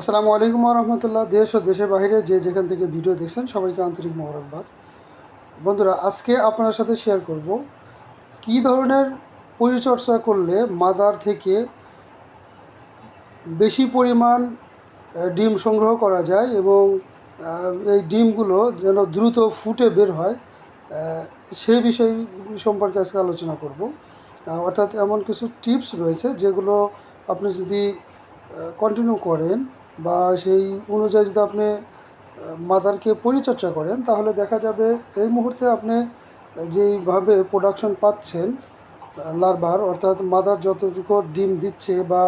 আসসালামু আলাইকুম রহমতুল্লাহ। দেশ ও দেশের বাইরে যে যেখান থেকে ভিডিও দেখছেন, সবাইকে আন্তরিক মোবারকবাদ। বন্ধুরা, আজকে আপনার সাথে শেয়ার করব কি ধরনের পরিচর্যা করলে মাদার থেকে বেশি পরিমাণ ডিম সংগ্রহ করা যায় এবং এই ডিমগুলো যেন দ্রুত ফুটে বের হয় সেই বিষয় সম্পর্কে আজকে আলোচনা করব। অর্থাৎ এমন কিছু টিপস রয়েছে যেগুলো আপনি যদি কন্টিনিউ করেন বা সেই অনুযায়ী যদি আপনি মাদারকে পরিচর্যা করেন, তাহলে দেখা যাবে এই মুহূর্তে আপনি যেইভাবে প্রোডাকশন পাচ্ছেন লার্বার অর্থাৎ মাদার যতটুকু ডিম দিচ্ছে বা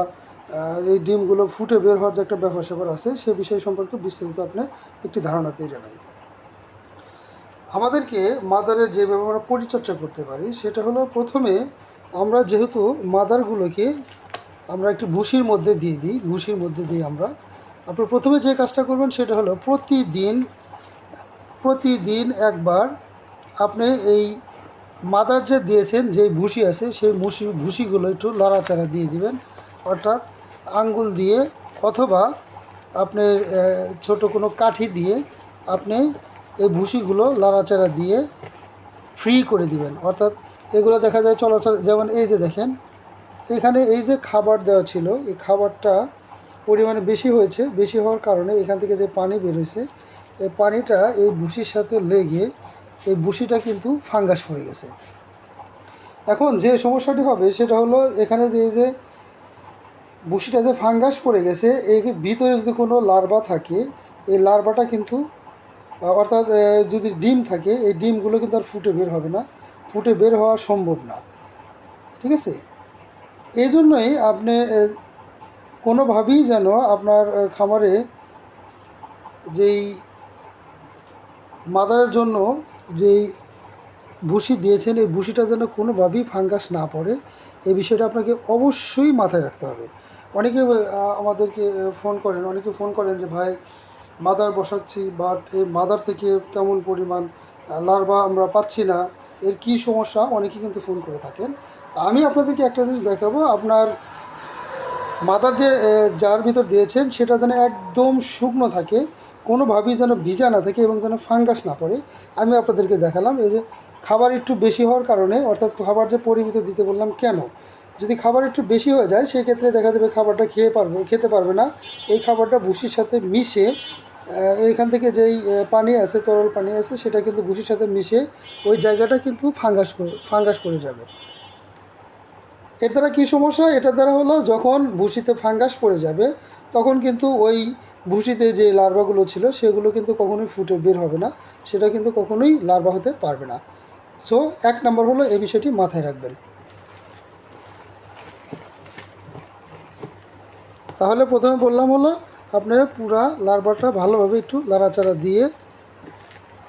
এই ডিমগুলো ফুটে বের হওয়ার যে একটা ব্যাপার স্যাপার আছে, সে বিষয় সম্পর্কে বিস্তারিত আপনি একটি ধারণা পেয়ে যাবেন। আমাদেরকে মাদারের যেভাবে আমরা পরিচর্যা করতে পারি, সেটা হলো প্রথমে আমরা যেহেতু মাদারগুলোকে আমরা একটি ভুসির মধ্যে দিয়ে দিই ভুসির মধ্যে দিই আমরা আপনি প্রথমে যে কাজটা করবেন সেটা হলো প্রতিদিন প্রতিদিন একবার আপনি এই মাদার যে দিয়েছেন যে ভুসি আছে, সেই ভুসি, ভুসিগুলো একটু লড়াচাড়া দিয়ে দিবেন। অর্থাৎ আঙ্গুল দিয়ে অথবা আপনি ছোট কোনো কাঠি দিয়ে আপনি এই ভুসিগুলো লড়াচাড়া দিয়ে ফ্রি করে দিবেন। অর্থাৎ এগুলো দেখা যায় চলাচল, যেমন এই যে দেখেন, এখানে এই যে খাবার দেওয়া ছিল, এই খাবারটা পরিমাণে বেশি হয়েছে, বেশি হওয়ার কারণে এখান থেকে যে পানি বেরোছে এই পানিটা এই ভুসির সাথে লেগে এই ভুসিটা কিন্তু ফাঙ্গাস পড়ে গেছে। এখন যে সমস্যাটি হবে সেটা হলো এখানে যে যে ভুসিটা যে ফাঙ্গাস পড়ে গেছে, এর ভিতরে যদি কোনো লার্ভা থাকে, এই লার্ভাটা কিন্তু, অর্থাৎ যদি ডিম থাকে, এই ডিমগুলো কিন্তু আর ফুটে বের হবে না, ফুটে বের হওয়া সম্ভব না। ঠিক আছে? এই জন্যই আপনি কোনোভাবেই যেন আপনার খামারে যেই মাদারের জন্য যেই ভুসি দিয়েছেন, এই ভুসিটা যেন কোনোভাবেই ফাঙ্গাস না পড়ে, এই বিষয়টা আপনাকে অবশ্যই মাথায় রাখতে হবে। অনেকে আমাদেরকে ফোন করেন, অনেকে ফোন করেন যে, ভাই, মাদার বসাচ্ছি বাট এই মাদার থেকে তেমন পরিমাণ লার্ভা আমরা পাচ্ছি না। এর কি সমস্যা? অনেকে কিন্তু ফোন করে থাকেন। আমি আপনাদেরকে একটা জিনিস দেখাবো। আপনার মাদার যে যার ভিতর দিয়েছেন, সেটা যেন একদম শুকনো থাকে, কোনোভাবেই যেন ভিজা না থাকে এবং যেন ফাঙ্গাস না পড়ে। আমি আপনাদেরকে দেখালাম, এই যে খাবার একটু বেশি হওয়ার কারণে, অর্থাৎ খাবার যে পরিমিত দিতে বললাম কেন? যদি খাবার একটু বেশি হয়ে যায় সেই ক্ষেত্রে দেখা যাবে খাবারটা খেয়ে পারবে, খেতে পারবে না। এই খাবারটা ভুসির সাথে মিশে এখান থেকে যেই পানি আছে, তরল পানি আছে, সেটা কিন্তু ভুসির সাথে মিশে ওই জায়গাটা কিন্তু ফাঙ্গাস করে ফাঙ্গাস করে যাবে। এর দ্বারা কী সমস্যা এটার দ্বারা হলো যখন ভুসিতে ফাঙ্গাস পড়ে যাবে, তখন কিন্তু ওই ভুসিতে যে লার্ভাগুলো ছিল, সেগুলো কিন্তু কখনোই ফুটে বের হবে না। সেটা কিন্তু কখনোই লার্ভা হতে পারবে না। সো এক নম্বর হলো এই বিষয়টি মাথায় রাখবেন। তাহলে প্রথমে বললাম হলো, আপনি পুরা লার্ভাটা ভালোভাবে একটু লাড়াচাড়া দিয়ে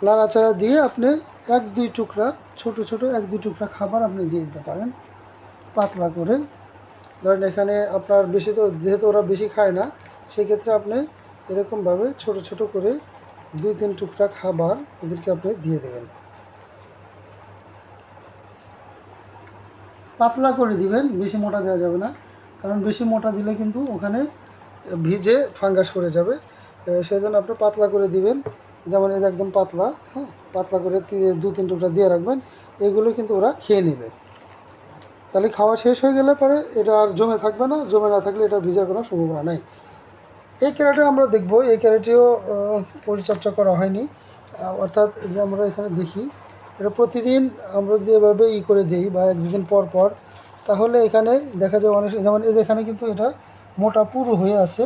লাড়াচাড়া দিয়ে আপনি এক দুই টুকরা, ছোট ছোট এক দুই টুকরা খাবার আপনি দিয়ে দিতে পারেন। পাতলা করে। ধরেন এখানে আপনার বেশি তো, যেহেতু ওরা বেশি খায় না, সেক্ষেত্রে আপনি এরকমভাবে ছোট ছোট করে দুই তিন টুকরা খাবার ওদেরকে আপনি দিয়ে দেবেন। পাতলা করে দিবেন, বেশি মোটা দেওয়া যাবে না। কারণ বেশি মোটা দিলে কিন্তু ওখানে ভিজে ফাঙ্গাস করে যাবে। সেই জন্য আপনি পাতলা করে দিবেন। যেমন এটা একদম পাতলা হ্যাঁ পাতলা করে দু তিন টুকরা দিয়ে রাখবেন, এগুলো কিন্তু ওরা খেয়ে নেবে। তাহলে খাওয়া শেষ হয়ে গেলে পরে এটা আর জমে থাকবে না, জমে না থাকলে এটা ভিজার কোনো সম্ভাবনা নেই। এই ক্যারেটে আমরা দেখব, এই ক্যারেটেও পরিচর্যা করা হয়নি। অর্থাৎ যে আমরা এখানে দেখি, এটা প্রতিদিন আমরা যদি এভাবে ই করে দিই বা এক দুদিন পর পর, তাহলে এখানে দেখা যায় অনেক, যেমন এখানে কিন্তু এটা মোটা পুরো হয়ে আছে।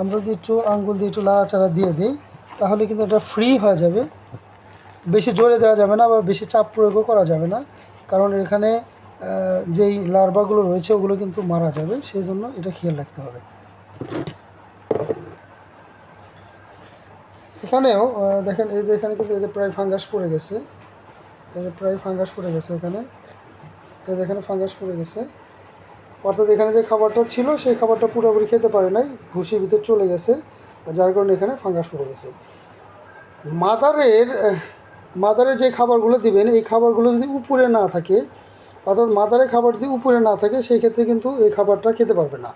আমরা যদি একটু আঙ্গুল দিয়ে একটু লাড়াচাড়া দিয়ে দিই, তাহলে কিন্তু এটা ফ্রি হয়ে যাবে। বেশি জোরে দেওয়া যাবে না বা বেশি চাপ প্রয়োগও করা যাবে না। কারণ এখানে যেই লার্ভাগুলো রয়েছে ওগুলো কিন্তু মারা যাবে সেই জন্য এটা খেয়াল রাখতে হবে। এখানেও দেখেন, এই যে এখানে কিন্তু এদের প্রায় ফাঙ্গাস পড়ে গেছে। এদের প্রায় ফাঙ্গাস পড়ে গেছে এখানে। এই এখানে ফাঙ্গাস পড়ে গেছে। অর্থাৎ এখানে যে খাবারটা ছিল, সেই খাবারটা পুরোপুরি খেতে পারে নাই, ভুসির ভিতর চলে গেছে, যার কারণে এখানে ফাঙ্গাস পড়ে গেছে। মাদারের মাদারের যে খাবারগুলো দিবেন, এই খাবারগুলো যদি উপরে না থাকে অর্থাৎ মাদারের খাবার যদি উপরে না থাকে সেই ক্ষেত্রে কিন্তু এই খাবারটা খেতে পারবে না।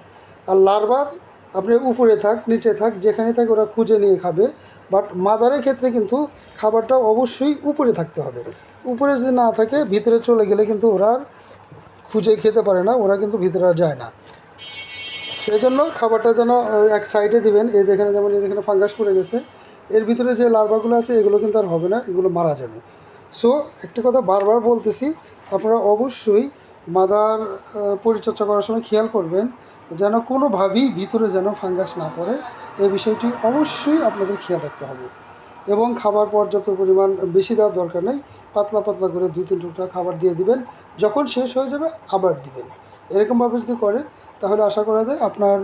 আর লার্ভার আপনি উপরে থাক, নিচে থাক, যেখানে থাক ওরা খুঁজে নিয়ে খাবে। বাট মাদারের ক্ষেত্রে কিন্তু খাবারটা অবশ্যই উপরে থাকতে হবে। উপরে যদি না থাকে, ভিতরে চলে গেলে কিন্তু ওরা খুঁজে খেতে পারে না, ওরা কিন্তু ভিতরে আর যায় না। সেই জন্য খাবারটা যেন এক সাইডে দিবেন। এই যেখানে যেমন, এই যেখানে ফাঙ্গাস পড়ে গেছে, এর ভিতরে যে লার্ভাগুলো আছে, এগুলো কিন্তু আর হবে না, এগুলো মারা যাবে। সো একটা কথা বারবার বলতেছি আপনারা অবশ্যই মাদার পরিচর্যা করার সময় খেয়াল করবেন যেন কোনোভাবেই ভিতরে যেন ফাঙ্গাস না পড়ে। এই বিষয়টি অবশ্যই আপনাদের খেয়াল রাখতে হবে। এবং খাবার পর্যাপ্ত পরিমাণ বেশি দেওয়ার দরকার নেই। পাতলা পাতলা করে দুই তিন টুকরা খাবার দিয়ে দিবেন। যখন শেষ হয়ে যাবে, আবার দিবেন। এরকমভাবে যদি করেন, তাহলে আশা করা যায় আপনার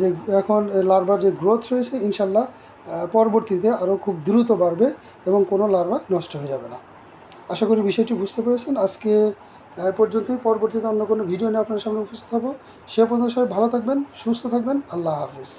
যে এখন লার্ভার যে গ্রোথ রয়েছে, ইনশাল্লাহ পরবর্তীতে আরও খুব দ্রুত বাড়বে এবং কোনো লার্ভা নষ্ট হয়ে যাবে না। আশা করি বিষয়টি বুঝতে পেরেছেন। আজকে পর্যন্তই। পরবর্তীতে অন্য কোনো ভিডিও নিয়ে আপনার সামনে উপস্থিত হব। সে পর্যন্ত সবাই ভালো থাকবেন, সুস্থ থাকবেন। আল্লাহ হাফিজ।